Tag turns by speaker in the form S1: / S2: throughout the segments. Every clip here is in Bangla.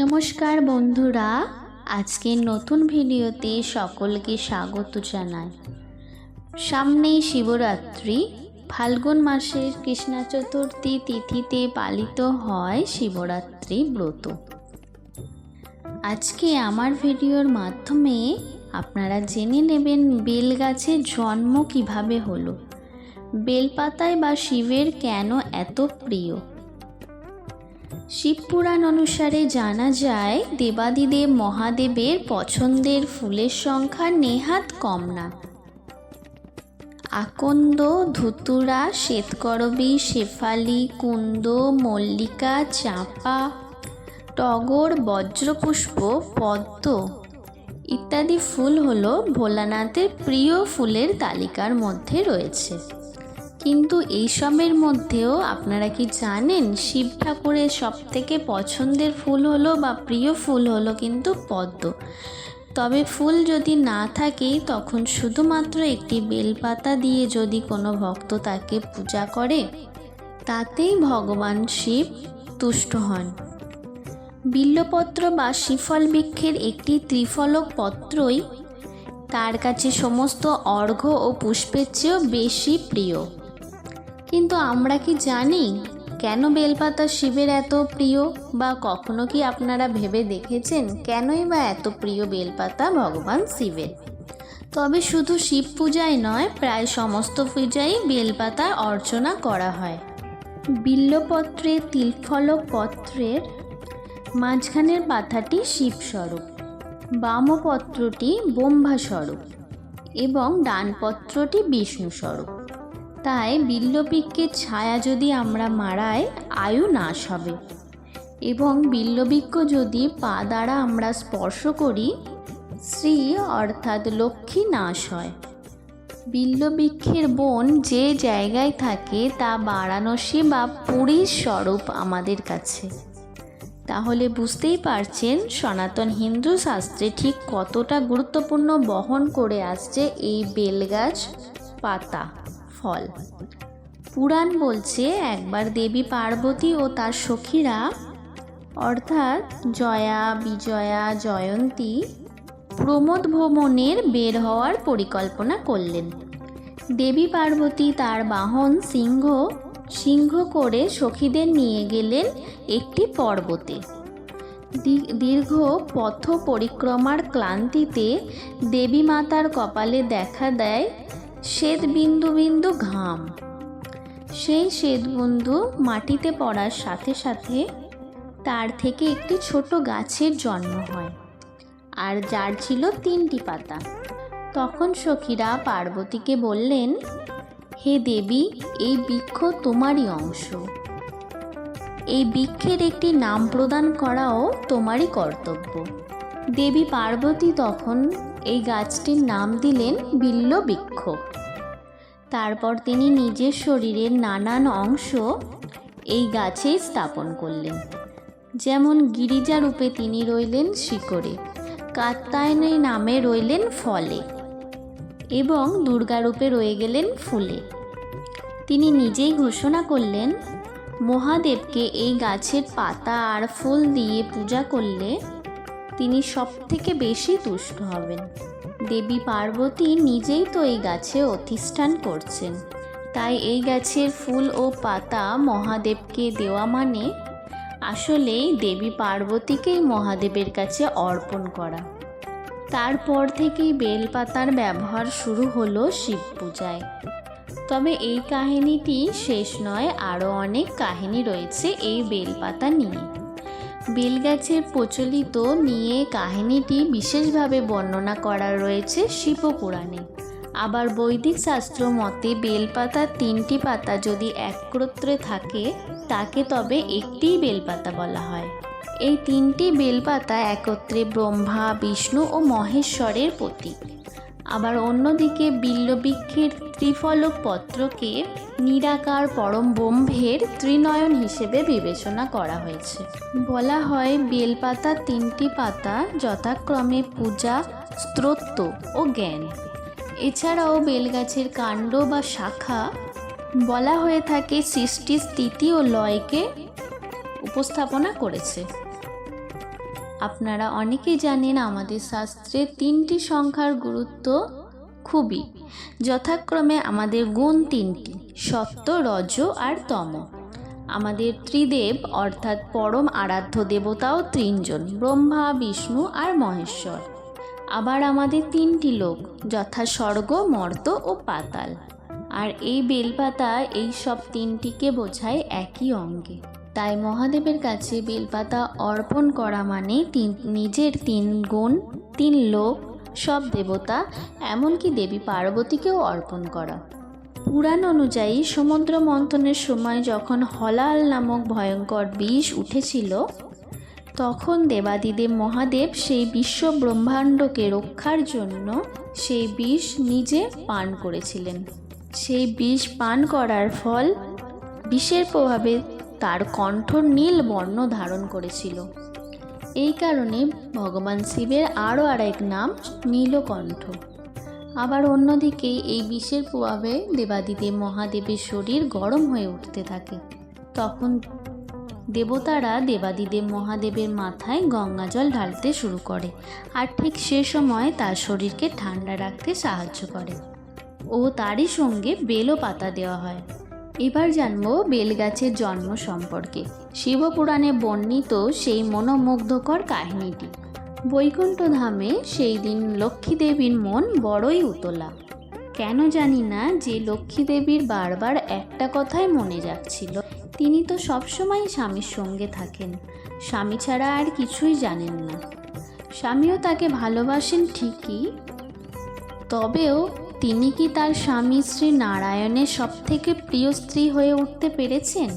S1: নমস্কার বন্ধুরা, আজকের নতুন ভিডিওতে সকলকে স্বাগত জানাই। সামনেই শিবরাত্রি, ফাল্গুন মাসের কৃষ্ণা চতুর্থী তিথিতে পালিত হয় শিবরাত্রি ব্রত। আজকে আমার ভিডিওর মাধ্যমে আপনারা জেনে নেবেন বেল গাছের জন্ম কীভাবে হলো। বেলপাতায় বা শিবের কেন এত প্রিয়? শিবপুরাণ অনুসারে জানা যায়, দেবাদিদেব মহাদেবের পছন্দের ফুলের সংখ্যা নেহাত কম না। আকন্দ, ধুতুরা, শ্বেতকরবী, শেফালি, কুন্দ, মল্লিকা, চাঁপা, টগর, বজ্রপুষ্প, পদ্ম ইত্যাদি ফুল হলো ভোলানাথের প্রিয় ফুলের তালিকার মধ্যে রয়েছে। কিন্তু এইসবের মধ্যেও আপনারা কি জানেন, শিব ঠাকুরের সব থেকে পছন্দের ফুল হলো বা প্রিয় ফুল হলো কিন্তু পদ্ম। তবে ফুল যদি না থাকে, তখন শুধুমাত্র একটি বেলপাতা দিয়ে যদি কোনো ভক্ত তাকে পূজা করে, তাতেই ভগবান শিব তুষ্ট হন। বিল্লপত্র বা শিফল বৃক্ষের একটি ত্রিফলক পত্রই তার কাছে সমস্ত অর্ঘ্য ও পুষ্পের চেয়েও বেশি প্রিয়। কিন্তু আমরা কি জানি? কেন বেলপাতা শিবের এত প্রিয়? বা কখনো কি আপনারা ভেবে দেখেছেন কেনই বা এত প্রিয় বেলপাতা ভগবান শিবের? তবে শুধু শিব পূজায় নয়, প্রায় সমস্ত পূজায় বেলপাতা অর্চনা করা হয়। বিল্লপত্রে তিলফলক পত্রের মাঝখানের পাতাটি শিবস্বরূপ, বামপত্রটি ব্রহ্মাস্বরূপ এবং ডানপত্রটি বিষ্ণু স্বরূপ তাই বিল্লবৃক্ষের ছায়া যদি আমরা মারাই, আয়ু নাশ হবে। এবং বিল্লবৃক্ষ যদি পা দ্বারা আমরা স্পর্শ করি শ্রী অর্থাৎ লক্ষ্মী নাশ হয়। বিল্লবৃক্ষের বন যে জায়গায় থাকে, তা বারাণসী বা পুরীর স্বরূপ আমাদের কাছে। তাহলে বুঝতেই পারছেন সনাতন হিন্দু শাস্ত্রে ঠিক কতটা গুরুত্বপূর্ণ বহন করে আসছে এই বেলগাছ পাতা। ফল। পুরাণ বলছে, একবার দেবী পার্বতী ও তার সখীরা, অর্থাৎ জয়া, বিজয়া, জয়ন্তী, প্রমোদ ভ্রমণের বের হওয়ার পরিকল্পনা করলেন। দেবী পার্বতী তার বাহন সিংহ সিংহ করে সখীদের নিয়ে গেলেন একটি পর্বতে। দীর্ঘ পথ পরিক্রমার ক্লান্তিতে দেবী মাতার কপালে দেখা দেয় শ্বেত বিন্দু বিন্দু ঘাম। সেই শ্বেতবিন্দু মাটিতে পড়ার সাথে সাথে তার থেকে একটি ছোট গাছের জন্ম হয় আর যার ছিল তিনটি পাতা। তখন সখীরা পার্বতীকে বললেন, হে দেবী, এই বৃক্ষ তোমারই অংশ। এই বৃক্ষের একটি নাম প্রদান করাও তোমারই কর্তব্য। দেবী পার্বতী তখন এই গাছটির নাম দিলেন বিল্ল বৃক্ষ। তারপর তিনি নিজের শরীরের নানান অংশ এই গাছেই স্থাপন করলেন। যেমন গিরিজা রূপে তিনি রইলেন শিকড়ে কাত্তায়নের নামে রইলেন ফলে এবং দুর্গারূপে রয়ে গেলেন ফুলে। তিনি নিজেই ঘোষণা করলেন, মহাদেবকে এই গাছের পাতা আর ফুল দিয়ে পূজা করলে তিনি সব থেকে বেশি তুষ্ট হবেন। দেবী পার্বতী নিজেই তো এই গাছে অধিষ্ঠান করছেন। তাই এই গাছের ফুল ও পাতা মহাদেবকে দেওয়া মানে আসলেই দেবী পার্বতীকেই মহাদেবের কাছে অর্পণ করা। তারপর থেকেই বেলপাতার ব্যবহার শুরু হলো শিব পূজায়। তবে এই কাহিনীটি শেষ নয়, আরও অনেক কাহিনী রয়েছে এই বেলপাতা নিয়ে। বেলগাছের প্রচলিত নিয়ে কাহিনীটি বিশেষভাবে বর্ণনা করা রয়েছে শিবপুরাণে। আবার বৈদিক শাস্ত্র মতে বেলপাতার তিনটি পাতা যদি একত্রে থাকে, তাকে তবে একটিই বেলপাতা বলা হয়। এই তিনটি বেলপাতা একত্রে ব্রহ্মা, বিষ্ণু ও মহেশ্বরের প্রতীক। আবার অন্যদিকে বিল্লবৃক্ষের ত্রিফলক পত্রকে নিরাকার পরম ব্রহ্মের ত্রিনয়ন হিসেবে বিবেচনা করা হয়েছে। বলা হয় বেলপাতা তিনটি পাতা যথাক্রমে পূজা স্তোত্র ও জ্ঞান। এছাড়াও বেলগাছের কাণ্ড বা শাখা বলা হয়ে থাকে সৃষ্টি স্থিতি ও লয়কে উপস্থাপনা করেছে। আপনারা অনেকেই জানেন আমাদের শাস্ত্রে তিনটি সংখ্যার গুরুত্ব খুবই। যথাক্রমে আমাদের গুণ তিনটি সত্য রজ আর তম। আমাদের ত্রিদেব, অর্থাৎ পরম আরাধ্য দেবতাও তিনজন, ব্রহ্মা, বিষ্ণু আর মহেশ্বর। আবার আমাদের তিনটি লোক, যথা স্বর্গ, মর্ত ও পাতাল। আর এই বেলপাতা, এই সব তিনটিকে বোঝায় একই অঙ্গে। তাই মহাদেবের কাছে বেলপাতা অর্পণ করা মানে তিন, নিজের তিন গুণ, তিন লোক, সব দেবতা, এমনকি দেবী পার্বতীকেও অর্পণ করা। পুরাণ অনুযায়ী সমুদ্র মন্থনের সময় যখন হলাল নামক ভয়ঙ্কর বিষ উঠেছিল, তখন দেবাদিদেব মহাদেব সেই বিশ্ব ব্রহ্মাণ্ডকে রক্ষার জন্য সেই বিষ নিজে পান করেছিলেন। সেই বিষ পান করার ফল বিষের প্রভাবে তার কণ্ঠ নীল বর্ণ ধারণ করেছিল। এই কারণে ভগবান শিবের আরও আরেক নাম নীলকণ্ঠ। আবার অন্যদিকে এই বিষের প্রভাবে দেবাদিদেব মহাদেবের শরীর গরম হয়ে উঠতে থাকে। তখন দেবতারা দেবাদিদেব মহাদেবের মাথায় গঙ্গা জল ঢালতে শুরু করে আর ঠিক সে সময় তার শরীরকে ঠান্ডা রাখতে সাহায্য করে। ও তারই সঙ্গে বেলও পাতা দেওয়া হয়। এবার জানব বেলগাছের জন্ম সম্পর্কে। শিবপুরাণে বর্ণিত সেই মনোমুগ্ধকর কাহিনীটি। বৈকুণ্ঠ ধামে সেই দিন লক্ষ্মী দেবীর মন বড়ই উতলা। কেন জানি না যে লক্ষ্মী দেবীর বারবার একটা কথাই মনে যাচ্ছিল, তিনি তো সবসময় স্বামীর সঙ্গে থাকেন, স্বামী ছাড়া আর কিছুই জানেন না। স্বামীও তাকে ভালোবাসেন ঠিকই, তবেও তিনি কি তার স্বামী শ্রী নারায়ণের সবথেকে প্রিয় স্ত্রী হয়ে উঠতে পেরেছেন?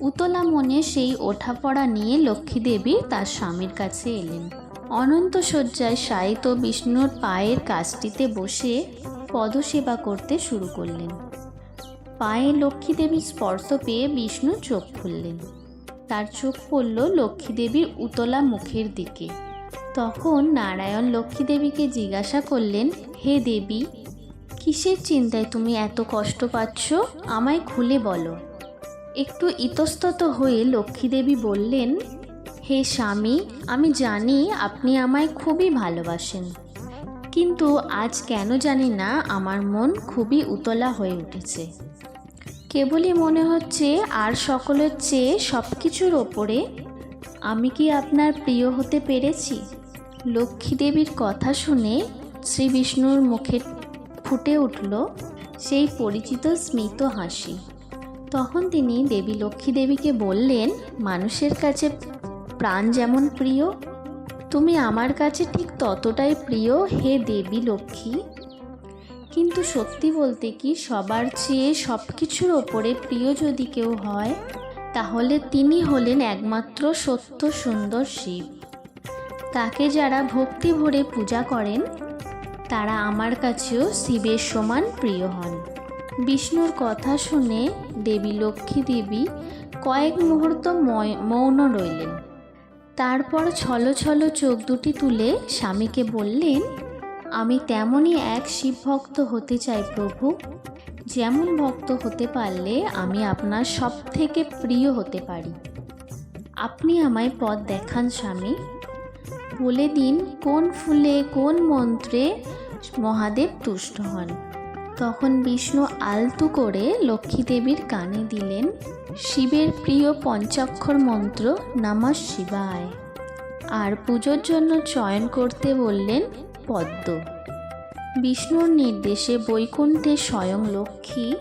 S1: উতলা মনে সেই ওঠাপড়া নিয়ে লক্ষ্মীদেবী তার স্বামীর কাছে এলেন। অনন্ত শয্যায় শায়িত বিষ্ণুর পায়ের কাজটিতে বসে পদসেবা করতে শুরু করলেন। পায়ে লক্ষ্মীদেবীর স্পর্শ পেয়ে বিষ্ণু চোখ খুললেন। তার চোখ পড়ল লক্ষ্মীদেবীর উতলা মুখের দিকে। তখন নারায়ণ লক্ষ্মীদেবীকে জিজ্ঞাসা করলেন, হে দেবী কিসের চিন্তায় তুমি এত কষ্ট পাচ্ছ? আমায় খুলে বলো। একটু ইতস্তত হয়ে লক্ষ্মীদেবী বললেন, হে স্বামী, আমি জানি আপনি আমায় খুবই ভালোবাসেন। কিন্তু আজ কেন জানি না আমার মন খুবই উতলা হয়ে উঠেছে। কেবলই মনে হচ্ছে আর সকলের চেয়ে সব কিছুর ওপরে আমি কি আপনার প্রিয় হতে পেরেছি? লক্ষ্মীদেবীর কথা শুনে শ্রী বিষ্ণুর মুখে ফুটে উঠল সেই পরিচিত স্মিত হাসি। তখন তিনি দেবী লক্ষ্মী দেবীকে বললেন, মানুষের কাছে প্রাণ যেমন প্রিয়, তুমি আমার কাছে ঠিক ততটাই প্রিয়, হে দেবী লক্ষ্মী। কিন্তু সত্যি বলতে কি, সবার চেয়ে সব কিছুর ওপরে প্রিয় যদি কেউ হয়, তাহলে তিনি হলেন একমাত্র সত্য সুন্দর শিব। তাকে যারা ভক্তি ভরে পূজা করেন তারা আমার কাছেও শিবের সমান প্রিয় হন। বিষ্ণুর কথা শুনে দেবী লক্ষ্মী দেবী কয়েক মুহূর্ত মৌন রইলেন। তারপর ছলো ছলো চোখ দুটি তুলে স্বামীকে বললেন, আমি তেমনই এক শিব ভক্ত হতে চাই প্রভু। যেমন ভক্ত হতে পারলে আমি আপনার সব থেকে প্রিয় হতে পারি। আপনি আমায় পথ দেখান স্বামী। বলে দিন, কোন ফুলে, কোন মন্ত্রে মহাদেব তুষ্ট হন। তখন বিষ্ণু আলতু করে লক্ষ্মী দেবীর কানে দিলেন, শিবের প্রিয় পঞ্চাক্ষর মন্ত্র, নমঃ শিবায়। আর পুজোর জন্য চয়ন করতে বললেন, পদ্ম। বিষ্ণুর নির্দেশে বৈকুণ্ঠে স্বয়ং লক্ষ্মী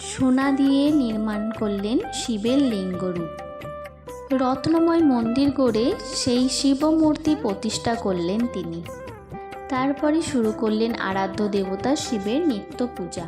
S1: সোনা দিয়ে নির্মাণ করলেন শিবের লিঙ্গরূপ। রত্নময় মন্দির গড়ে সেই শিবমূর্তি প্রতিষ্ঠা করলেন তিনি। তারপরে শুরু করলেন আরাধ্য দেবতা শিবের নিত্য পূজা।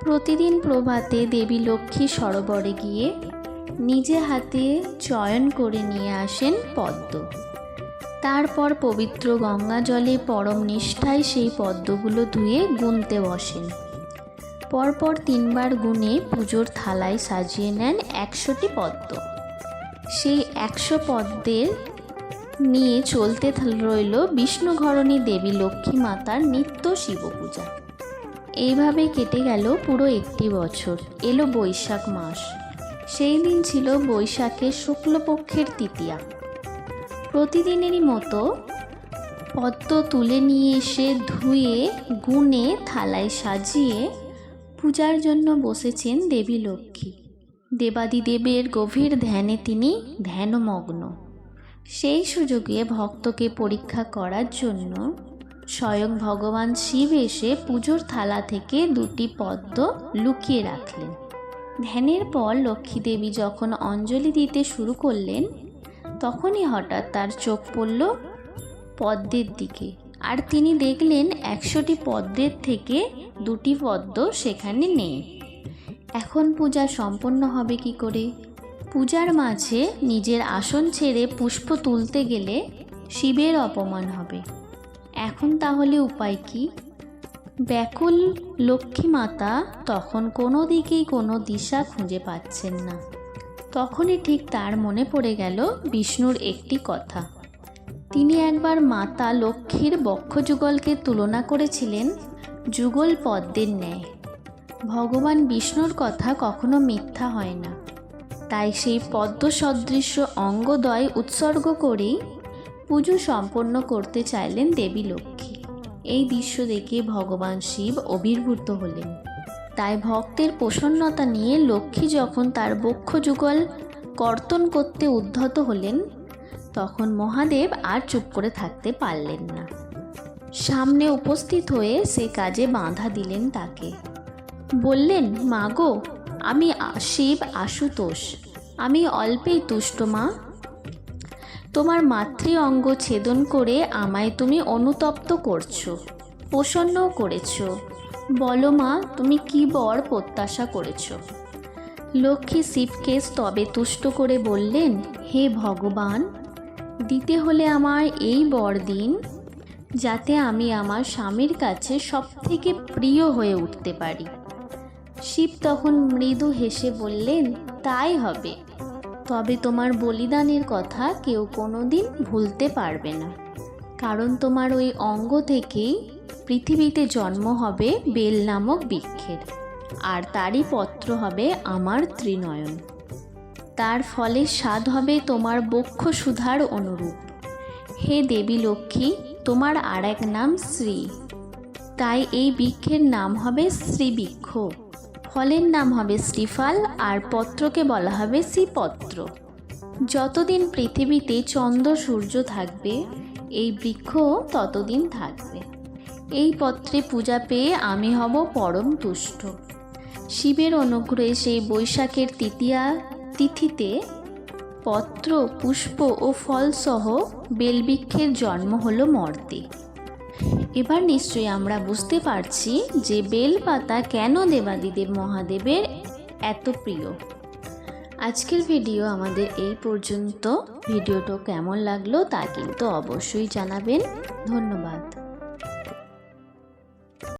S1: প্রতিদিন প্রভাতে দেবী লক্ষ্মী সরোবরে গিয়ে নিজে হাতে চয়ন করে নিয়ে আসেন পদ্ম। তারপর পবিত্র গঙ্গা জলে পরম নিষ্ঠায় সেই পদ্মগুলো ধুয়ে গুনতে বসেন। পরপর তিনবার গুনে পুজোর থালায় সাজিয়ে নেন একশোটি পদ্ম। সেই একশো পদ্মের নিয়ে চলতে রইল বিষ্ণুঘরণী দেবী লক্ষ্মী মাতার নিত্য শিব পূজা এইভাবে কেটে গেল পুরো একটি বছর, এলো বৈশাখ মাস। সেই দিন ছিল বৈশাখের শুক্লপক্ষের তৃতীয়া। প্রতিদিনেরই মতো পদ্ম তুলে নিয়ে এসে ধুয়ে, গুনে, থালায় সাজিয়ে পূজার জন্য বসেছেন দেবী লক্ষ্মী। দেবাদিদেবের গভীর ধ্যানে তিনি ধ্যানমগ্ন। সেই সুযোগে ভক্তকে পরীক্ষা করার জন্য স্বয়ং ভগবান শিব এসে পুজোর থালা থেকে দুটি পদ্ম লুকিয়ে রাখলেন। ধ্যানের পর লক্ষ্মী দেবী যখন অঞ্জলি দিতে শুরু করলেন, তখনই হঠাৎ তার চোখ পড়ল পদ্মের দিকে আর তিনি দেখলেন একশোটি পদ্মের থেকে দুটি পদ্ম সেখানে নেই। এখন পূজা সম্পন্ন হবে কি করে? পূজার মাঝে নিজের আসন ছেড়ে পুষ্প তুলতে গেলে শিবের অপমান হবে। এখন তাহলে উপায় কি? ব্যাকুল লক্ষ্মী মাতা তখন কোনো দিকেই কোনো দিশা খুঁজে পাচ্ছেন না। তখনই ঠিক তার মনে পড়ে গেল বিষ্ণুর একটি কথা। তিনি একবার মাতা লক্ষ্মীর বক্ষযুগলকে তুলনা করেছিলেন যুগল পদ্মের ন্যায়। ভগবান বিষ্ণুর কথা কখনো মিথ্যা হয় না। তাই সেই পদ্ম সদৃশ্য অঙ্গদয় উৎসর্গ করেই পুজো সম্পন্ন করতে চাইলেন দেবী লক্ষ্মী। এই দৃশ্য দেখে ভগবান শিব অভিভূত হলেন। তাই ভক্তের প্রসন্নতা নিয়ে লক্ষ্মী যখন তার বক্ষ যুগল কর্তন করতে উদ্ধত হলেন, তখন মহাদেব আর চুপ করে থাকতে পারলেন না। সামনে উপস্থিত হয়ে সে কাজে বাঁধা দিলেন তাকে। বললেন, মা গো, আমি শিব আশুতোষ। আমি অল্পেই তুষ্ট, মা। তোমার মাতৃ অঙ্গ ছেদন করে আমায় তুমি অনুতপ্ত করছ, প্রসন্নও করেছ। বলো, মা, তুমি কি বর প্রত্যাশা করেছ? লক্ষ্মী শিবকে স্তবে তুষ্ট করে বললেন, হে ভগবান, দিতে হলে আমার এই বর দিন যাতে আমি আমার স্বামীর কাছে সবথেকে প্রিয় হয়ে উঠতে পারি। শিব তখন মৃদু হেসে বললেন, তাই হবে। তবে তোমার বলিদানের কথা কেউ কোনোদিন ভুলতে পারবে না। কারণ তোমার ওই অঙ্গ থেকেই পৃথিবীতে জন্ম হবে বেল নামক বৃক্ষের, আর তারই পত্র হবে আমার ত্রিনয়ন। তার ফলে স্বাদ হবে তোমার বক্ষ সুধার অনুরূপ। হে দেবী লক্ষ্মী, তোমার আর এক নাম শ্রী। তাই এই বৃক্ষের নাম হবে শ্রীবৃক্ষ। ফলের নাম হবে শ্রীফল আর পত্রকে বলা হবে শ্রীপত্র। যতদিন পৃথিবীতে চন্দ্র সূর্য থাকবে, এই বৃক্ষ ততদিন থাকবে। এই পত্রে পূজা পেয়ে আমি হব পরম তুষ্ট। শিবের অনুগ্রহে সেই বৈশাখের তৃতীয়া, তিথিতে পত্র, পুষ্প ও ফলসহ বেলবৃক্ষের জন্ম হলো মর্তে। এবার নিশ্চয়ই আমরা বুঝতে পারছি যে বেলপাতা কেন দেবাদিদেব মহাদেবের এত প্রিয়। আজকের ভিডিও আমাদের এই পর্যন্ত। ভিডিওটা কেমন লাগল তা কিন্তু অবশ্যই জানাবেন। ধন্যবাদ।